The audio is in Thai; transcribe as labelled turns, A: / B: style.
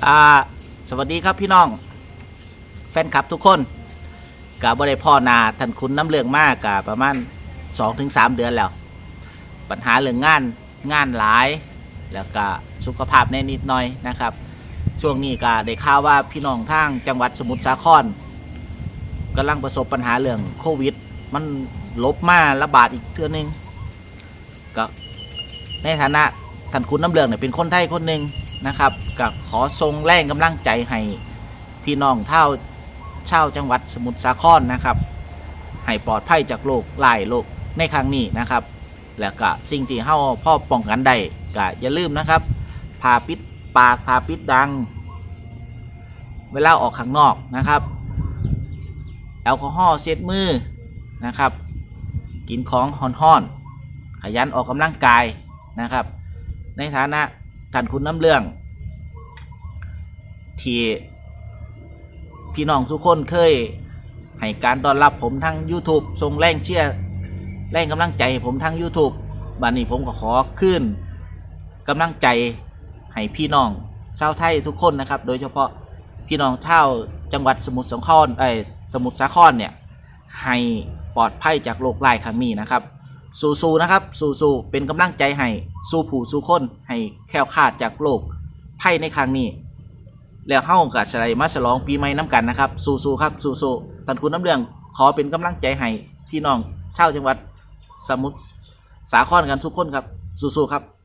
A: ก็สวัสดีครับพี่น้อง แฟนคลับทุกคนกับบริพ่อนาท่านคุณน้ำเลืองมากกับประมาณสองถึงสามเดือนแล้ว ปัญหาเรื่องงานงานหลาย แล้วก็สุขภาพแน่นิดหน่อยนะครับ ช่วงนี้ก็ได้ข่าวว่าพี่น้องทางจังหวัดสมุทรสาครกำลังประสบปัญหาเรื่องโควิด มันลบมาระบาดอีกเทื่อนึงก็ในฐานะท่านคุณน้ำเลืองเนี่ยเป็นคนไทยคนหนึ่ง นะครับก็ขอทรงแรงกำลังใจให้พี่น้องเท่าชาวจังหวัดสมุทรสาครนะครับให้ปลอดภัยจากโรคหลายโรคในครั้งนี้นะครับ แล้วก็สิ่งที่เฮาพ่อป้องกันได้ก็อย่าลืมนะครับผ่าปิดปากผ่าปิดดัง เวลาออกข้างนอกนะครับ แอลกอฮอล์เช็ดมือนะครับ กินของห่อนๆขยันออกกำลังกายนะครับ ในฐานะ ท่านคุณน้ำเรื่อง ที่พี่น้องทุกคนเคย ให้การต้อนรับผมทั้ง YouTube ส่งแรงเชียร์แรงกำลังใจผมทั้ง YouTube บัดนี้ผมก็ขอขึ้นกำลังใจให้พี่น้องชาวไทยทุกคนนะครับ โดยเฉพาะพี่น้องชาวจังหวัดสมุทรสงครามเอ้สมุทรสาครเนี่ยให้ปลอดภัยจากโรคร้ายครั้งนี้นะครับ สู้ๆนะครับ สู้ๆเป็นกำลังใจให้ สู้ผู้สู้คน ให้แค้วคาดจากโรคภัยในครั้งนี้ แล้วเฮากับสไลมาฉลองปีใหม่น้ำกันนะครับ สู้ๆครับ สู้ๆท่านคุณน้ำเรื่องขอเป็นกำลังใจให้พี่น้องชาวจังหวัดสมุทรสาครกันทุกคนครับ สู้ๆครับ